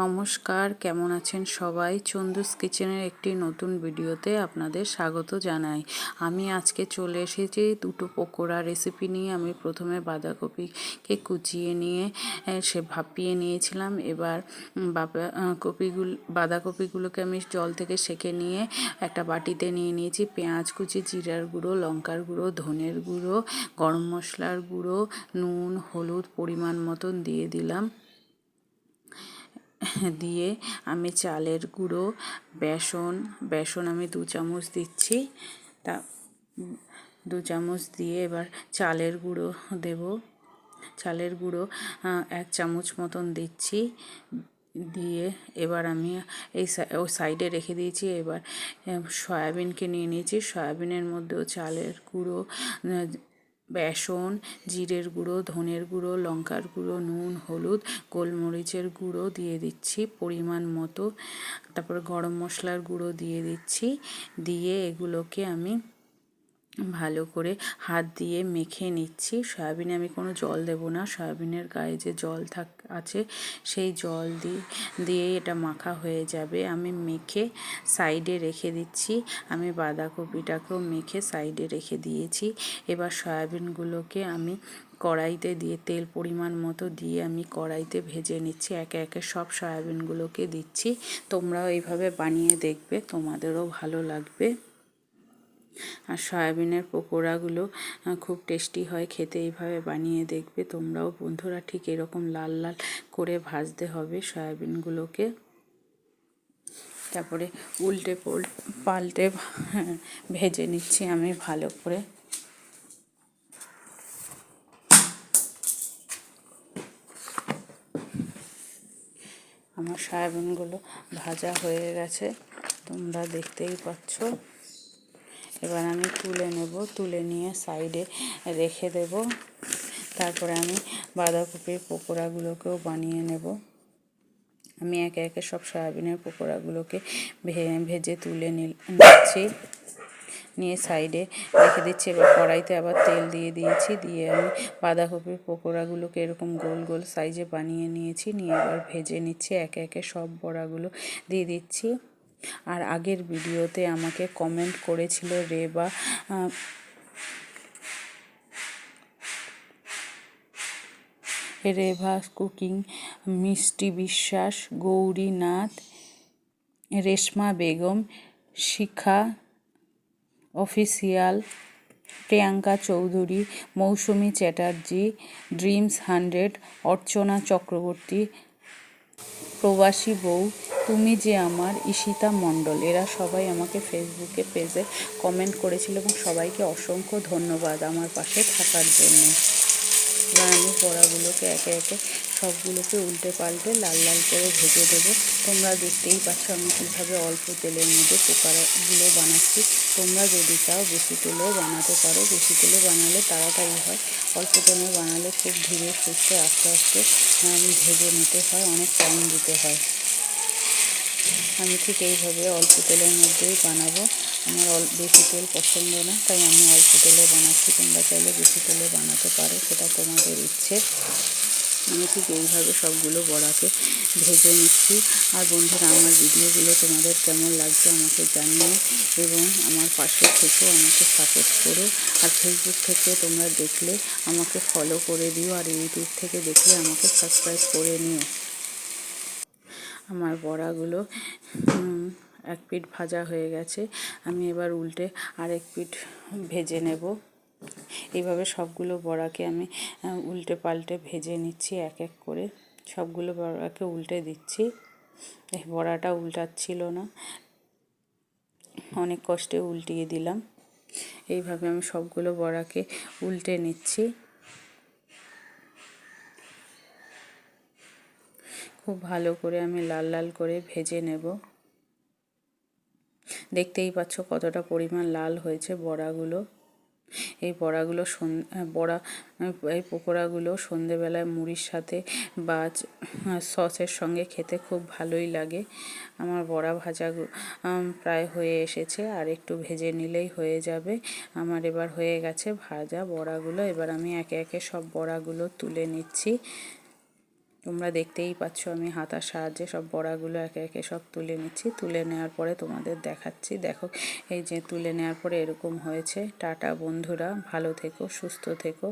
নমস্কার, কেমন আছেন সবাই? চন্দুস কিচেনের একটি নতুন ভিডিওতে আপনাদের স্বাগত জানাই। আমি আজকে চলে এসেছি দুটো পকোড়া রেসিপি নিয়ে। আমি প্রথমে বাঁধাকপিকে কুচিয়ে নিয়ে সে ভাপিয়ে নিয়েছিলাম। এবার কপিগুলো, বাঁধাকপিগুলোকে আমি জল থেকে সেকে নিয়ে একটা বাটিতে নিয়ে নিয়েছি। পেঁয়াজ কুচি, জিরার গুঁড়ো, লঙ্কার গুঁড়ো, ধনের গুঁড়ো, গরম মশলার গুঁড়ো, নুন, হলুদ পরিমাণ মতন দিয়ে দিলাম। দিয়ে আমি চালের গুঁড়ো, বেসন বেসন আমি দু চামচ দিচ্ছি। তা, দু চামচ দিয়ে এবার চালের গুঁড়ো দেব। চালের গুঁড়ো এক চামচ মতন দিচ্ছি। দিয়ে এবার আমি এই ও সাইডে রেখে দিয়েছি। এবার সয়াবিনকে নিয়ে নিয়েছি। সয়াবিনের মধ্যেও চালের গুঁড়ো বেসন, জিরের গুঁড়ো, ধনের গুঁড়ো, লঙ্কার গুঁড়ো, নুন, হলুদ, গোলমরিচের গুঁড়ো দিয়ে দিচ্ছি পরিমাণ মতো। তারপর গরম মশলার গুঁড়ো দিয়ে দিচ্ছি। দিয়ে এগুলোকে আমি ভালো করে হাত দিয়ে মেখে নিচ্ছি। সয়াবিনে আমি কোনো জল দেব না। সয়াবিনের গায়ে যে জল থাক আছে, সেই জল দিয়ে দিয়েই এটা মাখা হয়ে যাবে। আমি মেখে সাইডে রেখে দিচ্ছি। আমি বাঁধাকপিটাকেও মেখে সাইডে রেখে দিয়েছি। এবার সয়াবিনগুলোকে আমি কড়াইতে দিয়ে, তেল পরিমাণ মতো দিয়ে আমি কড়াইতে ভেজে নিচ্ছি। একে একে সব সয়াবিনগুলোকে দিচ্ছি। তোমরাও এইভাবে বানিয়ে দেখবে। তোমাদেরও ভালো লাগবে। আর সয়াবিনের পকোড়াগুলো খুব টেস্টি হয়, খেতে এইভাবে বানিয়ে দেখবে। তোমরাও বন্ধুরা ঠিক এরকম লাল লাল করে ভাজতে হবে সয়াবিনগুলোকে। তারপরে উল্টে পোল, পাল্টে ভেজে নিচ্ছি আমি ভালো করে। আমার সয়াবিনগুলো ভাজা হয়ে গেছে, তোমরা দেখতেই পাচ্ছ। এবার আমি তুলে নেব, তুলে নিয়ে সাইডে রেখে দেব। তারপরে আমি বাঁধাকপির পকোড়াগুলোকেও বানিয়ে নেব। আমি একে একে সব সয়াবিনের পকোড়াগুলোকে ভেজে তুলে নিচ্ছি। নিয়ে সাইডে রেখে দিচ্ছি। এবার কড়াইতে আবার তেল দিয়ে দিয়েছি। দিয়ে আমি বাঁধাকপির পকোড়াগুলোকে এরকম গোল গোল সাইজে বানিয়ে নিয়েছি। নিয়ে এবার ভেজে নিচ্ছি। একে একে সব বড়াগুলো দিয়ে দিচ্ছি। আর আগের ভিডিওতে আমাকে কমেন্ট করেছিল রেবা আহ, Reva cooking Mishti Biswas Gouri Nath Reshma Begum Shikha official Priyanka Chowdhury Mousumi Chatterjee dreams hundred Archana Chakraborty প্রবাসী বউ, তুমি যে আমার ঈশিতা মণ্ডল, এরা সবাই আমাকে ফেসবুকে পেজে কমেন্ট করেছিল এবং সবাইকে অসংখ্য ধন্যবাদ আমার পাশে থাকার জন্য। আমি বড়াগুলোকে একে একে সবগুলোকে উল্টে পাল্টে লাল লাল করে ভেজে দেবো। তোমরা দেখতেই পাচ্ছ আমি কীভাবে অল্প তেলের মধ্যে পোকাগুলো বানাচ্ছি। তোমরা যদি চাও বেশি তেলেও বানাতে পারো। বেশি তেলে বানালে তাড়াতাড়ি হয়। অল্প তেলে বানালে খুব ধীরে সুস্থে আস্তে আস্তে ভেজে নিতে হয়, অনেক টাইম দিতে হয়। আমি ঠিক এইভাবে অল্প তেলের মধ্যেই বানাবো। আমার অল, বেশি তেল পছন্দ না, তাই আমি অল্প তেলে বানাচ্ছি। তোমরা চাইলে বেশি তেলে বানাতে পারো, সেটা তোমাদের ইচ্ছে। আমি ঠিক এইভাবে সবগুলো বড়াকে ভেজে নিচ্ছি। আর বন্ধুরা, আমার ভিডিওগুলো তোমাদের কেমন লাগছে আমাকে জানিও এবং আমার পাশে থেকেও আমাকে সাপোর্ট করো। আর ফেসবুক থেকে তোমরা দেখলে আমাকে ফলো করে দিও আর ইউটিউব থেকে দেখলে আমাকে সাবস্ক্রাইব করে নিও। আমার বড়াগুলো এক পিঠ ভাজা হয়ে গেছে। আমি এবার উল্টে আরেক পিঠ ভেজে নেব। এইভাবে সবগুলো বড়াকে আমি উল্টে পাল্টে ভেজে নিচ্ছি, এক এক করে। সবগুলো বড়াকে উল্টে দিচ্ছি। বড়াটা উল্টাচ্ছিল না। অনেক কষ্টে উল্টিয়ে দিলাম। এইভাবে আমি সবগুলো বড়াকে উল্টে নিচ্ছি। খুব ভালো করে আমি লাল লাল করে ভেজে নেব। দেখতেই পাচ্ছ কতটা পরিমাণ লাল হয়েছে বড়াগুলো। এই বড়াগুলো বড়া এই পকোড়াগুলো সন্ধেবেলায় মুড়ির সাথে বা সসের সঙ্গে খেতে খুব ভালোই লাগে। আমার বড়া ভাজা প্রায় হয়ে এসেছে, আর একটু ভেজে নিলেই হয়ে যাবে। আমার এবার হয়ে গেছে ভাজা বড়াগুলো। এবার আমি একে একে সব বড়াগুলো তুলে নিচ্ছি। তোমরা দেখতেই পাচ্ছ আমি হাতার সাহায্যে সব বড়াগুলো একে একে সব তুলে নিচ্ছি। তুলে নেওয়ার পরে তোমাদের দেখাচ্ছি। দেখো, এই যে তুলে নেওয়ার পরে এরকম হয়েছে। টাটা বন্ধুরা, ভালো থেকো, সুস্থ থেকো।